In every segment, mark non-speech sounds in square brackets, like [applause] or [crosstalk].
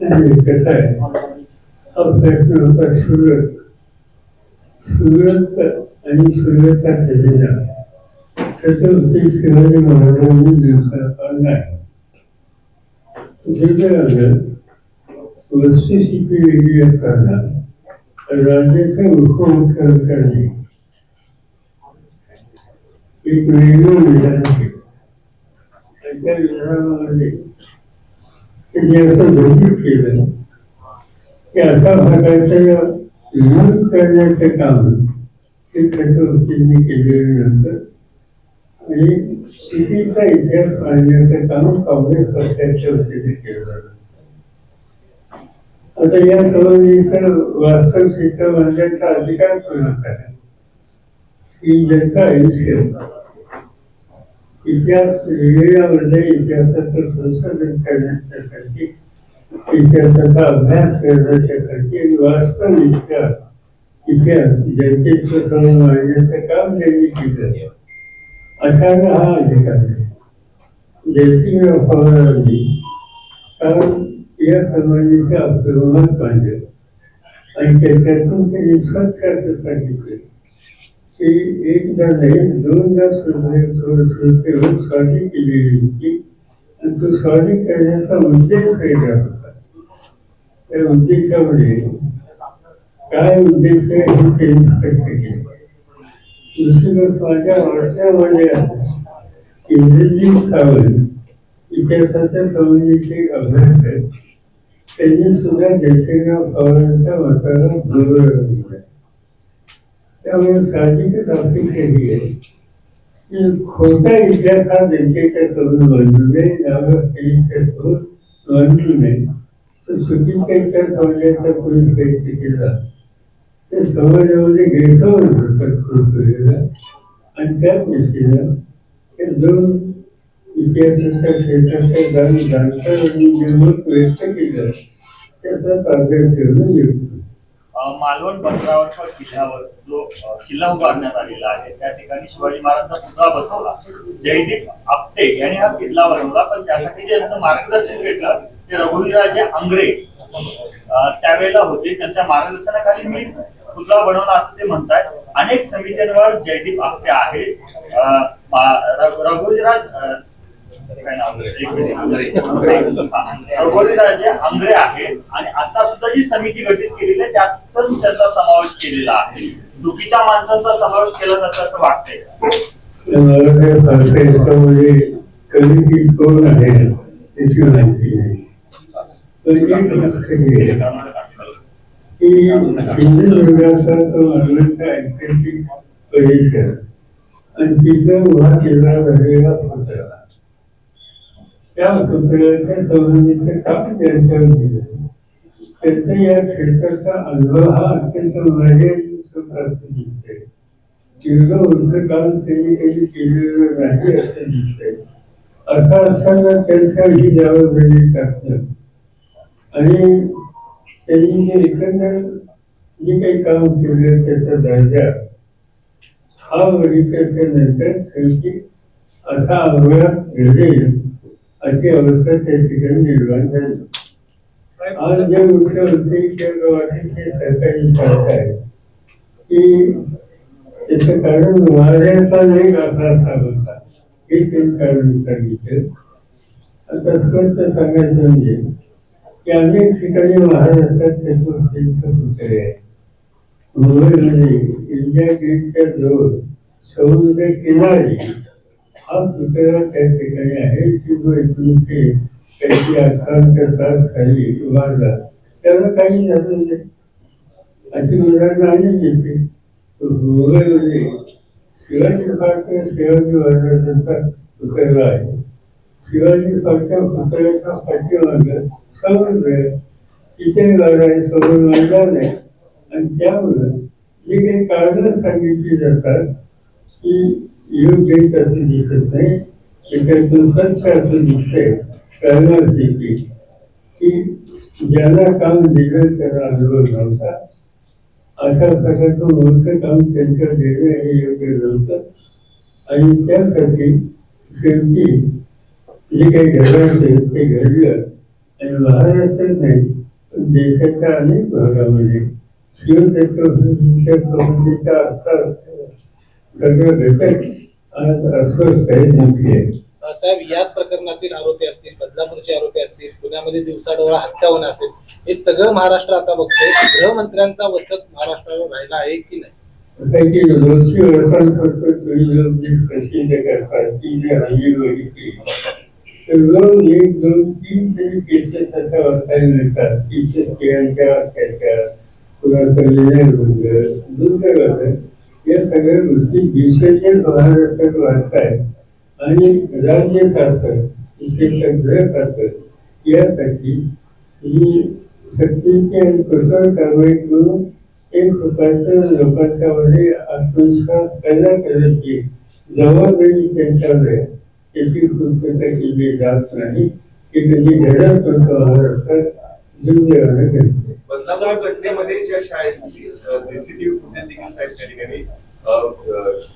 आणि कसं आहे हा प्रश्न होता सुरत सुरत आणि सुरतचा खजिना छत्रपती शिवाजी महाराजांनी दिवसाचा नाही दुसरं आलं वस्तुस्थिती वेगळी असताना राज्याच्या मुख्यमंत्र्यांनी एक वेगळं विधान केलं आणि त्या विधानामध्ये त्यांनी असं घोषित केलं की अशा भागाचा विरोध करण्याचं काम हे छत्रपतींनी केल्यानंतर आणि शेतीचा इतिहास मांडण्याचं काम काँग्रेस पक्षाच्या वतीने केलं. आता या संबंधीचं वास्तव चित्र मांडण्याचा अधिकार कोणाचा आहे? की ज्याचं आयुष्य इतिहास वेगवेगळ्यामध्ये इतिहासाचं संशोधन करण्याच्यासाठी इतिहासाचा अभ्यास करण्याच्यासाठी आणि इतिहास इतिहास जनतेचं समोर काम त्यांनी केलं अशाला हा अधिकार आहे. जयसिंह पवारांनी कारण या समाजाचे अपमान पाहिजे आणि त्याच्यातून त्यांनी स्वच्छ असं सांगितलं. की एकदा नाही दोनदा सुरू स्वारी केलेली होती. आणि तो साधी करण्याचा उद्देश वेगळा होता त्या उद्देशामध्ये काय उद्देश आहे हे त्यांनी स्पष्ट केलं. दुसरी गोष्ट माझ्या वाचण्यामध्ये म्हणजे इंद्रजीत सावंत इतिहासाच्या संबंधीचे एक अभ्यास आहे त्यांनी सुद्धा जयसिंगराव पवारांच्या मताला बरोबर दिला त्यामुळे साहजिकच अपेक्षा ही आहे. की खोटा इतिहास हा जनतेच्या समोर मांडू नये नागरिकांच्या समोर मांडू नये तर चुकीचा इतिहास म्हणजे मांडण्याचा कोणी प्रयत्न केला ते समाजामध्ये गैरसमज होतात कृपया आणि त्या दृष्टीनं हे दोन इतिहासाच्या क्षेत्राच्या जाण जाणकारांनी जे मत व्यक्त केलं. त्याचा आदर ठेवणं योग्य मालवण बंदरावरच्या किल्ल्यावर जो किल्ला उभारण्यात आलेला आहे त्या ठिकाणी शिवाजी महाराजांचा पुतळा बसवला. जयदीप आपटे यांनी हा किल्ला बनवला पण त्यासाठी जे यांचं मार्गदर्शन घेतलं ते रघुवीराजे आंग्रे त्यावेळेला होते. त्यांच्या मार्गदर्शनाखाली मी पुतळा बनवला असं ते म्हणतात अनेक समित्यांवर जयदीप आपटे आहेत. अ, आंग्रे आहेत आणि आता सुद्धा जी समिती गठीत केलेली आहे त्यात पण त्यांचा समावेश केलेला आहे. चुकीच्या माणसांचा समावेश केला जातो असं वाटतंय. कधी कोण आहे त्याची माहिती तो ऐतिहासिक आणि तिथं उभा केला झालेला त्या पुतळ्याच्या संबंधीचं काम त्यांच्यावर दिले त्याचा या क्षेत्राचा अनुभव हा अत्यंत मर्यादित प्राप्त दिसतोय दीर्घ उंच काम त्यांनी काही केलेलं नाही असं दिसते असं असताना त्यांच्या ही जबाबदारी टाकणं आणि त्यांनी जे एकंदर जे काही काम केलं त्याचा दर्जा हा वडिलाच्या नंतर शेवटी असा अवघात घडेल अशी अवस्था त्या ठिकाणी निर्माण झाली. आज जे सरकारी शाखा आहे की त्याचं कारण असा होता. हे कारण सांगितलं. आता स्पष्ट सांगायचं म्हणजे की अनेक ठिकाणी महाराष्ट्रात चतुर्थीचं पुतळे आहे? मुंबईमध्ये इंडिया गेटच्या जवळ समुद्र किनारी हा पुतळा त्या ठिकाणी आहे की जो एकोणीसशे त्याची अठराच्या सात खाली उभारला. त्याला काही झालं नाही. अशी उदाहरणं अनेक येते मुंबईमध्ये शिवाजी पार्क शिवाजी महाराजांचा पुतळा आहे. शिवाजी पार्कच्या पुतळ्याच्या पाठीमागं समुद्र तिथे आहे समोर मैदान आहे आणि त्यामुळं जे काही कारणं सांगितली जातात की योग्य असं दिसत नाही त्याच्यातून स्वच्छ असं दिसतंय करण्याची की ज्यांना काम दिलं त्याला अनुभव नव्हता अशा प्रकारचं मोठं काम त्यांच्या देणे हे योग्य नव्हतं आणि त्यासाठी शेवटी जे काही घडायचं ते घडलं आणि महाराष्ट्रात नाही पण देशाच्या अनेक भागामध्ये शिवछत्रपतीच्या संबंधीचा असा सगळं घटक साहेब याच प्रकरणातील आरोपी असतील बदलापूरचे आरोपी असतील पुण्यामध्ये दिवसाडोळा हत्या होणं असेल हे सगळं महाराष्ट्र आता बघतोय. गृहमंत्र्यांचा वचक महाराष्ट्रावर राहिला आहे की नाही? की करतात ती जी हल्ली बघितली तर रोज एक दोन तीन तरी केसेस अशा वाचायला मिळतात. तीनशे स्त्रियांच्या अत्याचार पुन्हा कल्याण दुर्दैवानं या सगळ्या गोष्टी दिवसाच्या महाराष्ट्रात वाढतायत आणि राज्य शासन विशेषतः गृह यासाठी ही सक्तीची आणि कुशल कारवाई करून एक प्रकारचं लोकांच्या मध्ये आत्मविश्वास पैदा करायची जबाबदारी त्यांच्यावर आहे. त्याची पूर्तता केली जात नाही. की त्याची घडत होतं महाराष्ट्रात बदलापूर घटनेमध्ये ज्या शाळेची सीसीटीव्ही फुटेज देखील साहेब त्या ठिकाणी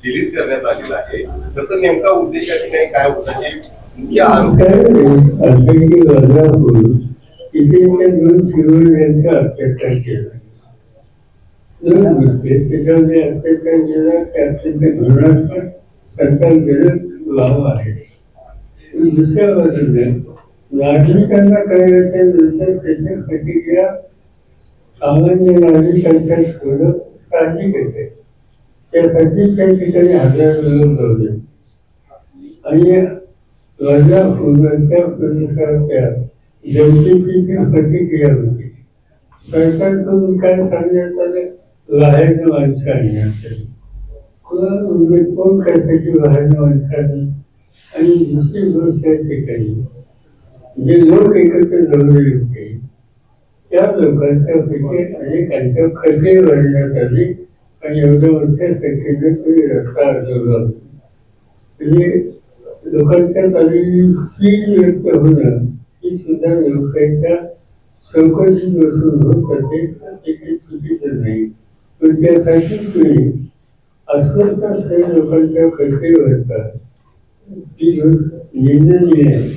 डिलीट करण्यात आलेला आहे. तर तो नेमका उद्देश या ठिकाणी काय होता? जे मुख्य आरोप काय अर्थांची बदलापूर तिथे त्या दोन शिरोळ यांचा अत्याचार केला. दोन गोष्टी. त्याच्यामध्ये अत्याचार केला ते अत्यंत घृणास्पद सरकार गरज व्हावं आहे. दुसऱ्या बाजूने नागरिकांना कळल्याच्या नंतर त्याची प्रतिक्रिया सामान्य नागरिकांच्या थोडं साहजिक येते त्यासाठी त्या ठिकाणी हजार मिळून लावले आणि माझ्या फुलांच्या परिसराच्या जनतेची प्रतिक्रिया होती. सरकारकडून काय सांगण्यात आलं? बाहेरनं माणसं आणण्यात आली कोण म्हणजे कोण कशाची माणसं आणि दुसरी गोष्ट त्या ठिकाणी जे लोक एकत्र जमलेले होते त्या लोकांच्या पैकी अनेकांच्या खसे भरण्यात आली आणि एवढ्या मोठ्या संख्येने तुम्ही रस्ता अडवला म्हणजे लोकांच्या आलेली फील व्यक्त होणं ही सुद्धा लोकांच्या चौकशी बसून होत असेल ते काही चुकीचं नाही. पण त्यासाठी तुम्ही अस्वस्थ असलेल्या लोकांच्या पैसे वाढतात ती गोष्ट निंदनीय आहे.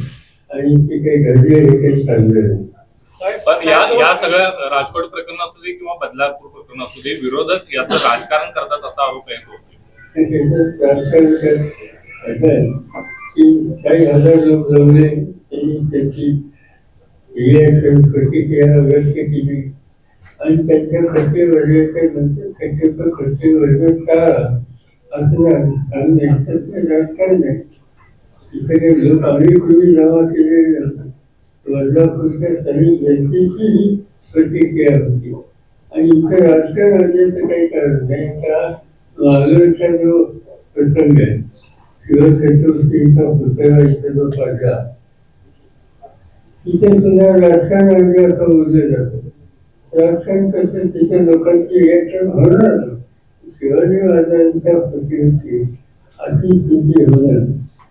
आणि ती काही घडली हे काही नाही पण या या सगळ्या राजकोट प्रकरण असू दे किंवा बदलापूर प्रकरण असू दे विरोधक याचं राजकारण करतात असा आरोप आहे. की काही हजार लोक जमले त्यांनी त्याची प्रतिक्रिया व्यक्त केली आणि त्यांच्या कसे वर्गाच्या नंतर शक्यतो कसे वर्ग टाळा असं राजकारण आहे. इथे काही लोक आम्ही पूर्वी जमा केलेले नव्हते बदलापूरच्या सैनिक जनतेची ही प्रतिक्रिया होती. आणि इथे राजकारण आणण्याचं काही कारण नाही का मागलचा जो प्रसंग आहे शिवछत्रपतींचा पुतळा इथे जो पडला तिथे सुद्धा राजकारण राज्य असं बोललं जातं. राजकारण कसं तिथे लोकांची रिॲक्शन होणार शिवाजी महाराजांच्या प्रतिनिधी अशी स्थिती होणार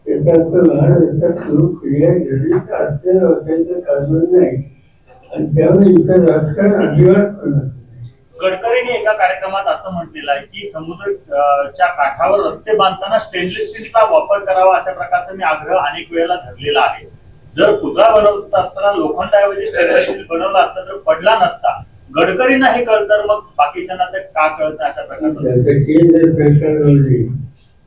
त्याचा अर्थ महाराष्ट्रात सुरू क्रिया जडित असलेलं वाटायचं कारण नाही. आणि त्यामुळे इथं राजकारण अजिबात होणार नाही. गडकरींनी एका कार्यक्रमात असं म्हटलेलं आहे की समुद्र अं, च्या काठावर रस्ते बांधताना स्टेनलेस स्टीलचा वापर करावा अशा प्रकारचा मी आग्रह अनेक वेळेला धरलेला आहे. जर पुतळा बनवत असताना लोखंडाऐवजी स्टेनलेस स्टील बनवला असता तर पडला नसता. गडकरींना हे कळतं मग बाकीच्यांना ते का कळतं अशा प्रकारचं?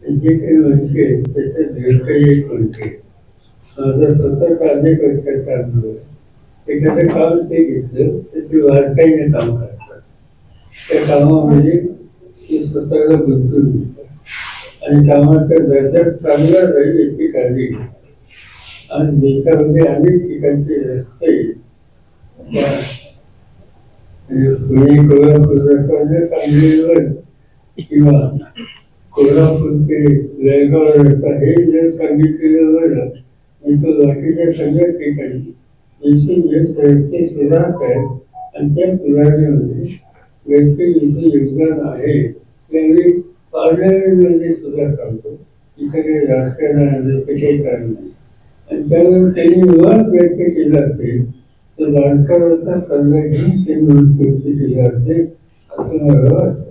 जे काही म्हणते त्याच्यात गडकरी एक म्हणते माझा स्वतःचा अनेक वर्षाचा अनुभव एखादं काम ते घेतलं तर ते वारसाईने काम करतात. त्या कामामध्ये ते स्वतःला गुंतून घेतात आणि कामाचा दर्जा चांगला राहील याची काळजी घेतात आणि देशामध्ये अनेक ठिकाणचे रस्ते म्हणजे पुणे कोल्हापूर रस्ता सांगलीवर किंवा कोल्हापूर ते जळगाव रस्ता हे जर सांगितलेलं बरं मी तो बाकीच्या सगळ्या ठिकाणी दिवसेंदिवस रस्ते सुधारत आहेत. आणि त्या सुधारणेमध्ये व्यक्तीचं योगदान आहे त्यावेळी पार्लमेंटमध्ये म्हणजे सुद्धा सांगतो. इथे काही राजकारणामध्ये म्हणजे काही कारण नाही. आणि त्यामुळे त्यांनी विवाद व्यक्त केला असेल तर राजकारणाचा सल्ला घेऊन ते म्हणून व्यक्त केला असेल असं मला वाटतं.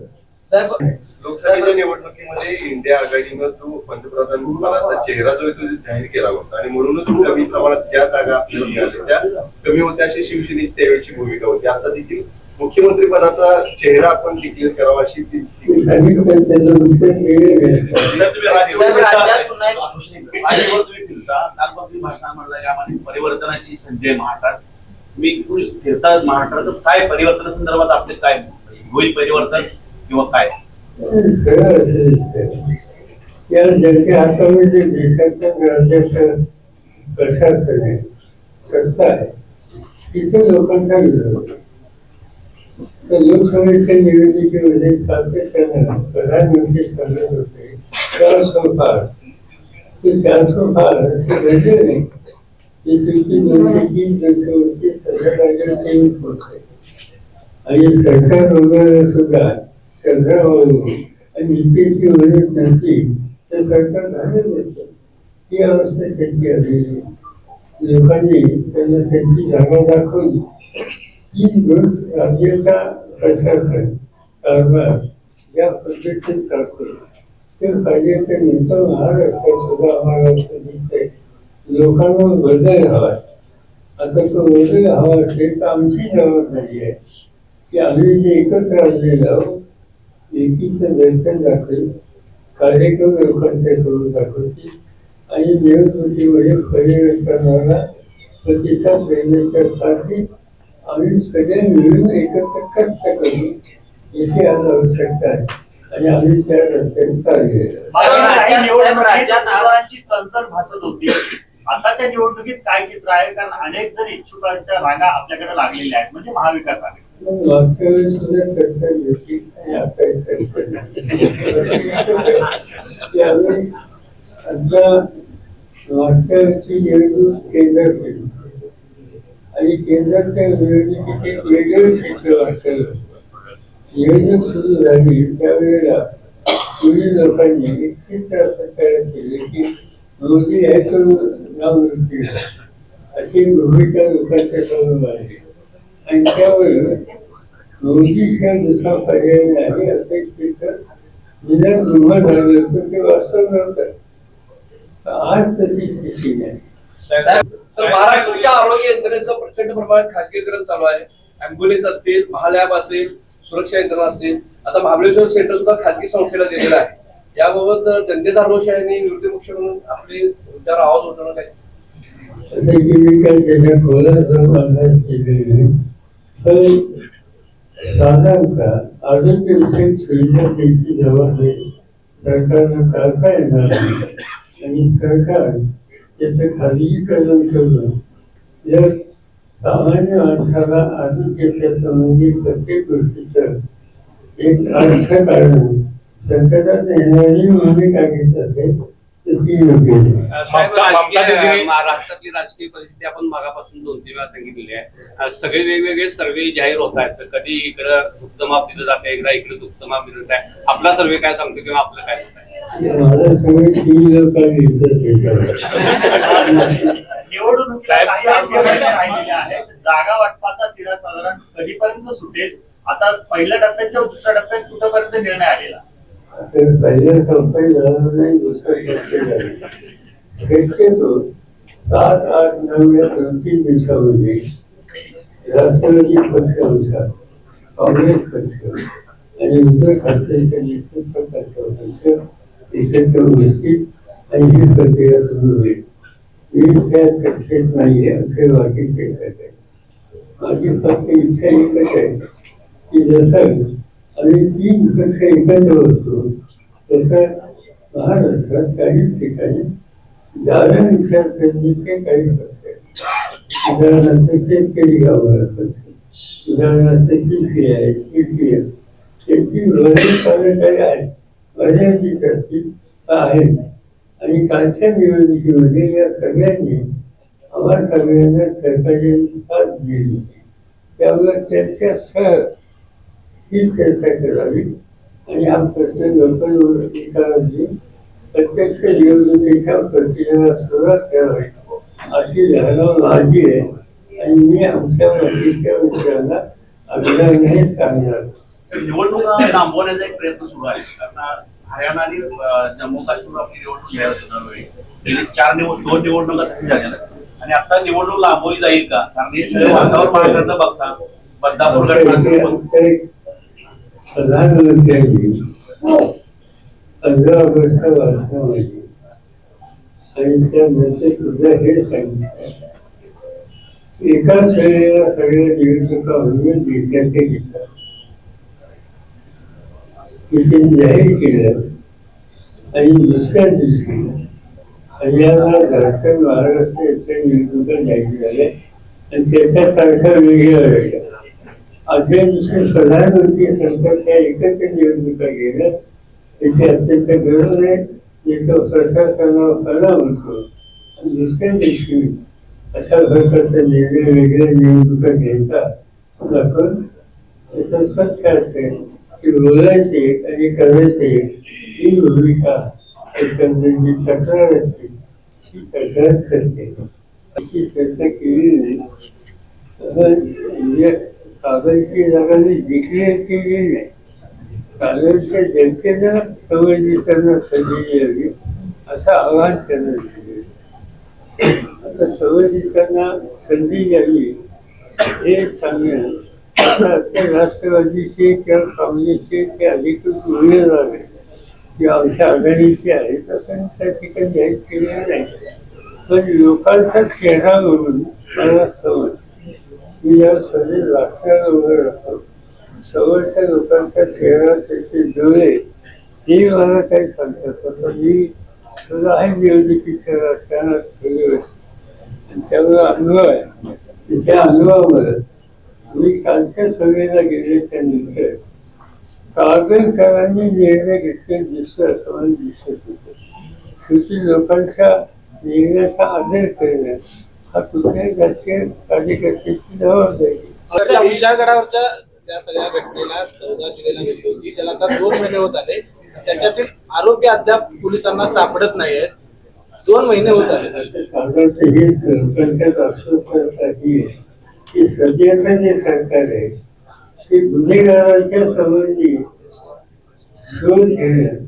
साहेब लोकसभेच्या निवडणुकीमध्ये इंडिया आघाडीनं जो पंतप्रधान पदाचा चेहरा जो आहे तो जाहीर केला होता. आणि म्हणूनच कमी प्रमाणात ज्या जागा आपल्याला मिळाल्या त्या कमी कमी होते अशी शिवसेनेची त्यावेळची भूमिका होती. आता देखील मुख्यमंत्री पदाचा चेहरा आपण डिक्लेअर करावा अशी ती- ती- परिवर्तनाची संधी आहे महाराष्ट्रात. तुम्ही इकडून फिरता महाराष्ट्रात काय परिवर्तना संदर्भात आपले काय होईल परिवर्तन किंवा काय? सगळं असं दिसतंय या ज्याच्या हातामध्ये देशाचं राज्याचं प्रशासन आहे सत्ता आहे तिथे लोकांचा विरोध तर लोकसभेच्या निवडणुकीमध्ये सातत्यानं प्रधानमंत्री सांगत होते चारसो पार ते चारसो पार ते घडले नाही ते सुची दोनशे तीन दोनशे वरती सगळ्या राज्यात सेवित होते आणि सरकार वगैरे सुद्धा सरकार वगैरे आणि इथेची मदत नसली तर सरकार झालं नसतं ती अवस्था त्यांची आलेली लोकांनी त्यांना त्यांची जागा दाखवली ती दिवस राज्याचा प्रशासन कारभार या पद्धतीने चालतो ते पाहिजे नंतर महाराष्ट्रात सुद्धा महाराष्ट्र असं लोकांना बदल हवा. आता तो बदल हवा असेल तर आमची जबाबदारी आहे. की आम्ही जे एकत्र आलेलो आहोत एकीचं दर्शन दाखवेल. कार्यक्रम सोडून दाखवतील. आणि निवडणुकीमध्ये परिवर्तनाला प्रतिसाद देण्याच्यासाठी आम्ही सगळे मिळून एकत्र कष्ट करू याची आज आवश्यकता आहे. आणि आम्ही त्या रस्त्याने होती. आताच्या निवडणुकीत काय चित्र आहे? कारण अनेक जण इच्छुकांच्या रांगा आपल्याकडे लागलेल्या आहेत. म्हणजे महाविकास आघाडी. मागच्या वेळेस सुद्धा चर्चा झाली आणि आता चर्चा आता मागच्या निवडणूक केंद्रात केली आणि केंद्राच्या निवडणुकीत एक वेगळं चित्र वाटलं निवडणूक सुरू झाली त्यावेळेला पूर्वी लोकांनी निश्चित असं तयार केले की मोदी याचं नाव अशी भूमिका लोकांच्या समोर आहे. आणि त्यावर मोदीशिवाय दुसरा पर्याय नाही असं एक चित्र निदान उभं झालं होतं ते वास्तव नव्हतं. आज तशी स्थिती नाही. महाराष्ट्राच्या आरोग्य यंत्रणेचं प्रचंड प्रमाणात खासगीकरण चालू आहे. अँब्युलन्स असतील महालॅब असेल सुरक्षा यंत्रणा असतील आता महाबळेश्वर सेंटर सुद्धा खासगी संस्थेला दिलेलं आहे. याबाबत जनतेचा रोष आहे आणि विरोधी म्हणून आपली विचार आवाज उठवणं काय असं की मी काय त्याच्या खोलात जाऊन अंदाज केलेले साधारणतः अजून साधारणतः आरोग्यविषयक सुविधा द्यायची जबाबदारी सरकारनं करता येणार नाही. आणि सरकार त्याचं खाजगीकरण करून जर सामान्य माणसाला आरोग्याच्या संबंधित प्रत्येक गोष्टीचं एक अर्थ काढून संकटात येणारी भूमिका घेत असेल साहेब, राजकीय महाराष्ट्रातली राजकीय परिस्थिती आपण मागापासून दोन तीन वेळा सांगितलेली आहे. सगळे वेगवेगळे सर्वे जाहीर होत आहेत. तर कधी इकडं दुग्धमाप दिलं जाते एकदा इकडे दुग्धमाप दिलं जात आहे आपला सर्वे काय सांगतो किंवा आपलं काय होत आहे? आहेत जागा वाटपाचा तिढा साधारण कधीपर्यंत सुटेल? आता पहिल्या टप्प्यात किंवा दुसऱ्या टप्प्यात कुठपर्यंत निर्णय आलेला? असं पहिल्या संपाई नाही दुसरं टप्पे शक्यतो सात आठ नऊ या दोन तीन दिवसामध्ये राष्ट्रवादी पक्षानुसार काँग्रेस पक्ष आणि उद्धव ठाकरेच्या नेतृत्व पक्ष एकत्र होतील आणि ही प्रक्रिया सुरू होईल मी त्या सक्सेस नाही असे वाटेल सांगत माझी फक्त इच्छा एकच आहे की जसं आणि तीन पक्ष एकत्र असतो तसं महाराष्ट्रात काही ठिकाणी दादा विचारसरणीचे काही पक्ष आहेत उदाहरणार्थ शेतकरी गावाला पक्ष उदाहरणार्थ शिल्पी आहे शिल्पी आहे. त्याची बरेच काही आहेत मर्यादित असतील आहेत आणि कालच्या निवडणुकीमध्ये या सगळ्यांनी आम्हा सगळ्यांना सरकारने साथ दिली. त्यावर त्यामुळे त्यांच्या सह ही चर्चा करावी आणि हा प्रश्न लोकांवर विचारावी प्रत्यक्ष निवडणुकीच्या प्रक्रियेला सुरुवात करावी. अशी धारणा माझी आहे. आणि मी आमच्या बाकीच्या विचाराला अभिनय सांगणार. निवडणुका लांबवण्याचा एक प्रयत्न सुरू आहे. कारण हरियाणा आणि जम्मू काश्मीर आपली निवडणूक घ्यायला होती दरवेळी. गेली चार निवड दोन निवडणुका झाली झाल्या. आणि आता निवडणूक लांबवली जाईल का? कारण हे सगळं वातावरण बघता बदलापूर प्रधानमंत्र्यांनी पंधरा ऑगस्ट भाषणामध्ये आणि त्यानंतर सुद्धा हे सांगितलं एकाच वेळेला सगळ्या निवडणुका होऊन देशाचे घेतात तिथे जाहीर केलं आणि दुसऱ्या दिवशी हरियाणा झारखंड महाराष्ट्र इथे निवडणुका जाहीर झाल्या आणि आजच्या दिवशी प्रधानमंत्री सांगतात त्या एकत्र निवडणुका घेणं त्याची अत्यंत गरज आहे याचा प्रशासनावर परिणाम होतो. आणि दुसऱ्या दिवशी अशा प्रकारचा निर्णय वेगळ्या निवडणुका घ्यायचा दाखवून त्याचा स्वच्छ असेल की बोलायचे आणि करायचे ही भूमिका त्याच्यामध्ये जी तक्रार असते ती तक्रार करते. अशी चर्चा केली नाही म्हणजे कागदची जागा डिक्लेअर केली नाही कागदच्या सवय त्यांना संधी यावी असं आवाहन त्यांना दिले. आता संवेदीकरणा संधी द्यावी हे सांगणं आता राष्ट्रवादीचे किंवा काँग्रेसचे ते अधिकृत उमेदवार आहेत. जे आमच्या आघाडीचे आहेत असं त्या ठिकाणी जाहीर केलेलं नाही. पण लोकांचा चेहरा म्हणून मला समज मी या सगळे लाक्षाला उभे राहतो समोरच्या लोकांच्या चेहरा त्याचे डोळे हे मला काही सांगतात पण मी सुद्धा आहे निवडणुकीच्या राजकारणात गेले आणि त्यामुळे अनुभव आहे. त्या अनुभवामुळे मी कालच्या सभेला गेल्याच्यानंतर कागलकरांनी निर्णय घेतले दिसतो असं मला दिसत होतं. शेवटी लोकांच्या निर्णयाचा आदर करणं हा कुठल्याही राजकीय कार्यकर्त्याची जबाबदारी त्या विशाळगडावरच्या त्या सगळ्या घटनेला चौदा जुलैला घडली होती. त्याला आता दोन महिने होत आले. त्याच्यातील आरोपी अद्याप पोलिसांना सापडत नाहीयेत. दोन महिने होत आले. सांगायचं हे सरकारच्या आश्वासनासाठी आहे. की सध्याचं जे सरकार आहे ते गुन्हेगारांच्या संबंधी शोध घेणं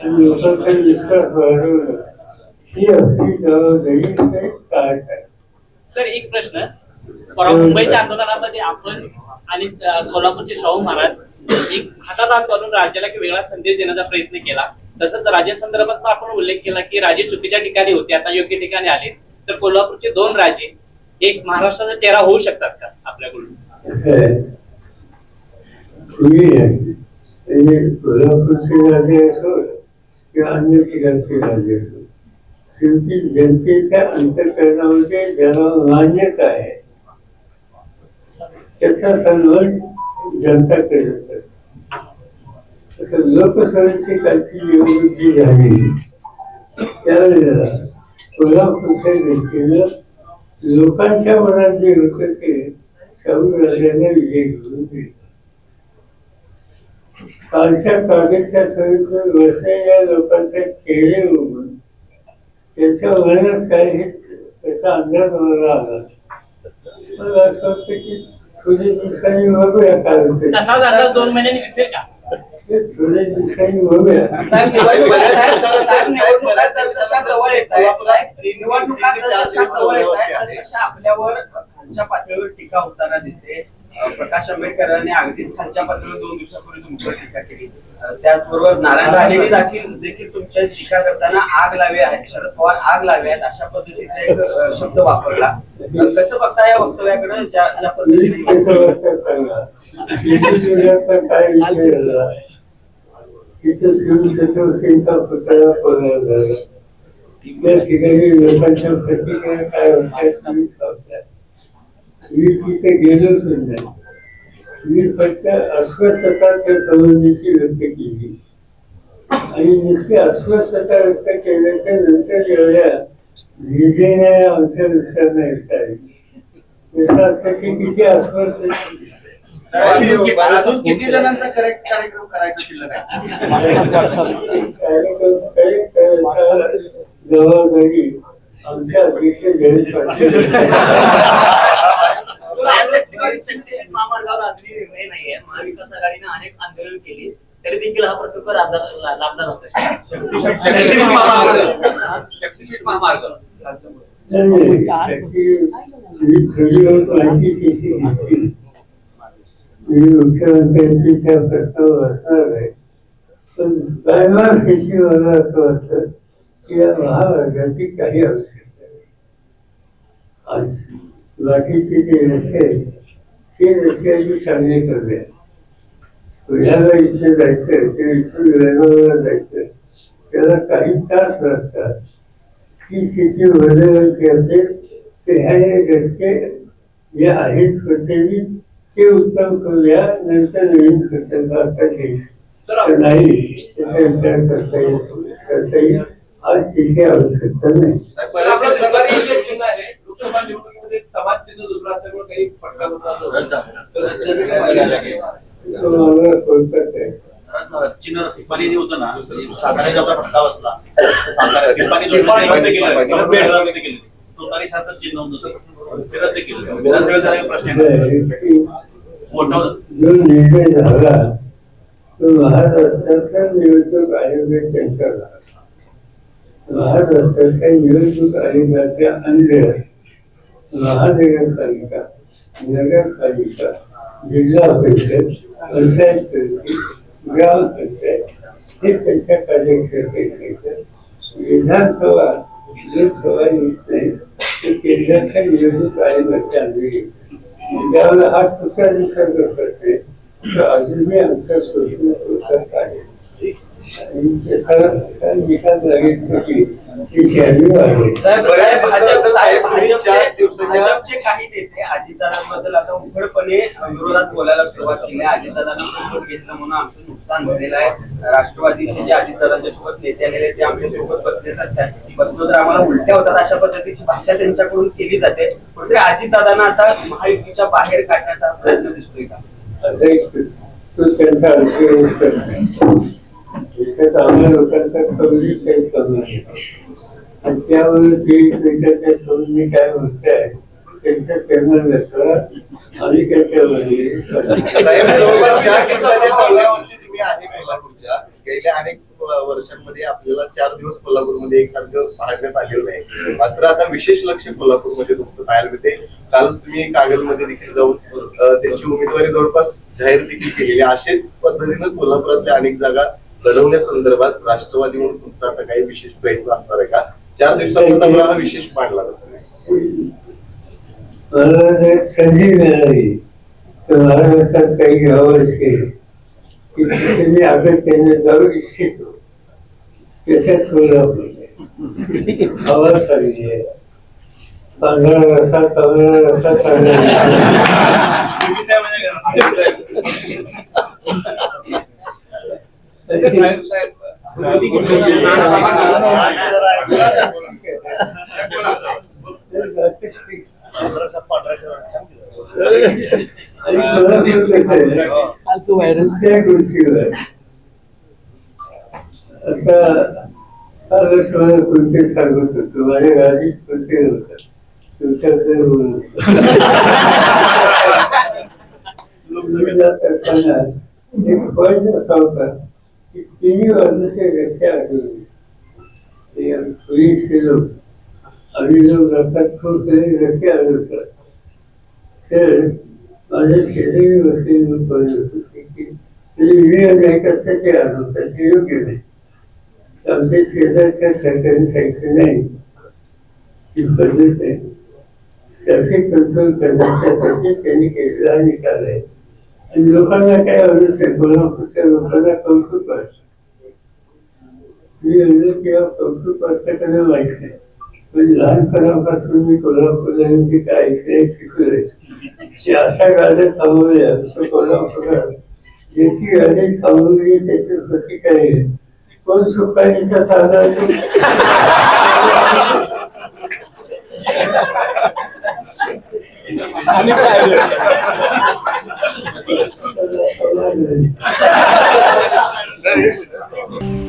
आणि लोकांचा विश्वास वाढवणं ही आपली जबाबदारी आहे सर एक प्रश्न. परवा मुंबईच्या आंदोलनामध्ये आपण आणि कोल्हापूरचे शाहू महाराज एक हातात हात घालून राज्याला एक वेगळा संदेश देण्याचा प्रयत्न केला. तसंच राजेसंदर्भात पण आपण उल्लेख केला की राजे चुकीच्या ठिकाणी होते आता योग्य ठिकाणी आले. तर कोल्हापूरचे दोन राजे एक महाराष्ट्राचा चेहरा होऊ शकतात का आपल्याकडून? कोल्हापूरचे राजे असो किंवा अन्य ठिकाणचे राजे असो शेवटी जनतेच्या अंतकरणामध्ये ज्याला मान्यता आहे त्याचा सन्मान जनता करत असते. तसं लोकसभेची कालची निवडणूक जी झाली त्यावेळेला कोल्हापूरच्या व्यक्तीनं लोकांच्या मनात जे होतं ते शाहू राजाने विजय घेऊन दिले. कालच्या कागदच्या सभेतून बसलेल्या लोकांचे चेहरे उघड त्यांच्या मनात काय हे त्याचा अंदाज मला आला मला असं वाटतं की थोडे दिवसांनी बघूया काय होतं तसाच अंदाज दोन महिन्यांनी दिसेल का थोडे दिवसांनी बघूया साहेब, निवडणुका- साहेब, साहेब, साहेब, निवडणुका जसजशा जवळ येत आहेत, साहेब, निवडणुका जसजशा जवळ येत आहेत, तसतशा आपल्यावर खालच्या पातळीवर टीका होताना दिसते प्रकाश आंबेडकरांनी अगदीच खालच्या पातळीवर दोन दिवसापूर्वी तुमच्यावर टीका केली. त्याचबरोबर नारायण राणेंनी देखील देखील तुमच्या टीका करताना आग लावे आहेत शरद पवार आग लावे आहेत अशा पद्धतीचा एक शब्द वापरला. कसं बघता या वक्तव्याकडे? ज्या पद्धतीने [laughs] [laughs] त्या ठिकाणी लोकांच्या प्रतिक्रिया काय होत्या? मी तिथे गेलोच नाही मी फक्त अस्वस्थता त्या संबंधीची व्यक्त केली. आणि नुसती अस्वस्थता व्यक्त केल्याच्यानंतर एवढ्या विजयने आमच्या विचारणा येत आहे याचा अर्थ की किती अस्वस्थ अजून किती जणांचा करेक्ट कार्यक्रम करायचा शिल्लक आहे? कार्यक्रम काही करायचा जबाबदारी आमच्या अध्यक्ष जयंत पाटील. [laughs] महामार्गावर अजूनही निर्णय नाहीये. महाविकास आघाडीने अनेक आंदोलन केली. तरी देखील हा प्रकल्प लाभला लाभला नव्हता. शक्तीपीठ महामार्ग. शक्तीपीठ महामार्ग. नाही, त्याची वीस व्हिडिओ माहिती त्याची घेतली. मी मुख्यमंत्र्यांची त्या प्रश्नावर असणार आहे पण बायमार्फेशी मला असं वाटतं की या महामार्गाची काही आवश्यकता नाही आज बाकीचे जे रस्ते आहेत ते चांगली करूया पुण्याला इथे जायचं ते इथून जायचं त्याला काही तास लागतात ती स्थिती असेल तर ह्या रस्ते जे आहेत ते उत्तम करूया नंतर नवीन प्रकल्प आता नाही त्याचा विचार करता येईल करता येईल. आज तिथे आवश्यकता नाही. समाज चिन्ह दुसरं असल्यामुळे काही फटका होता चिन्ह पिंपरी होतं ना सातारा जेवढा फटका बसला. सातारा [laughs] रद्द केलं. केलं. तुतारी सारखं चिन्ह होतं ते. रद्द केलं. [laughs] विधानसभेचा प्रश्न. मोठं जो निर्णय झाला तो महाराष्ट्राच्या निवडणूक आयोगाच्या झाला महाराष्ट्राच्या निवडणूक आयोगाच्या अंतर्गत महानगरपालिका नगरपालिका जिल्हा परिषद पंचायत समिती ग्रामपंचायत हे त्यांच्या कार्यक्षेत्रात विधानसभा लोकसभा नाही ते केंद्राच्या निवडणूक आयोगाच्या अंतर्गत त्यावेळेला हा कुठचा निसर्ग करते तर अजूनही आमचा प्रश्न होतात आहे. निकाल लागेल की व्हॅल्यू आहे. भाजपचे काही नेते अजितदादांबद्दल आता उघडपणे विरोधात बोलायला सुरुवात केली अजितदादांना सोबत घेतलं म्हणून आमचं नुकसान झालेलं आहे. राष्ट्रवादीचे जे अजितदादांच्या सोबत नेते आलेले ते आमच्यासोबत बसले जातात. बसलो तर आम्हाला उलट्या होतात. अशा पद्धतीची भाषा त्यांच्याकडून केली जाते. पण ते अजितदादांना आता महायुतीच्या बाहेर काढण्याचा प्रयत्न दिसतोय का? लोकांचा कमी सेन्स आहे आणि त्यामुळे ते सोडून काय म्हणताय त्यांच्या पेमेंट आणि त्याच्यामध्ये गेल्या अनेक वर्षांमध्ये आपल्याला चार दिवस कोल्हापूरमध्ये एकसारखं पाहण्यात आलेलं नाही. मात्र आता विशेष लक्ष कोल्हापूरमध्ये तुमचं पाहायला मिळते. कालच तुम्ही कागलमध्ये देखील जाऊन त्यांची उमेदवारी जवळपास जाहीर देखील केलेली आहे. असेच पद्धतीनं कोल्हापुरातल्या अनेक जागा लढवण्यासंदर्भात राष्ट्रवादी म्हणून तुमचा आता काही विशेष प्रयत्न असणार आहे का? चार दिवसांचा दौरा हा विशेष मांडला जातो मला संधी मिळाली. तर महाराष्ट्रात काही घ्यावं असेल की तिथे मी अगत्याने जाऊ इच्छितो. त्याच्यात कोल्हापूर. हवा चालली आहे. पांढरा रसा चांगला रसा चांगला साहेब आणि कोल्हापूर आता कालच मला कोणते गाडीच तुमच्याकडे एक पॉईंट असा होता की तिन्ही बाजूचे रस्ते आठवले पोलीस लोक आम्ही लोक जातात खूप काही रस्ते तर माझ्या शेजारी बसलेली लोक की ते ते योग्य नाही आमच्या शेजारच्या सरकारने सांगितलं नाही ही पद्धत आहे. ट्रॅफिक कंट्रोल करण्यासाठी त्यांनी केलेला निकाल आहे. आणि लोकांना काय आवडत आहे कोल्हापूरच्या लोकांना कौतुक वाटतं. मी म्हणलं किंवा कौतुक नाही माहीत नाही पण लहानपणापासून मी कोल्हापूरला जे काय ऐकलंय शिकलोय ते अशा गाड्या थांबवल्या तर कोल्हापुरात ज्याची गाडी थांबवली त्याची गती काय? कोण सुपारीचा चालला आणि [laughs] [laughs]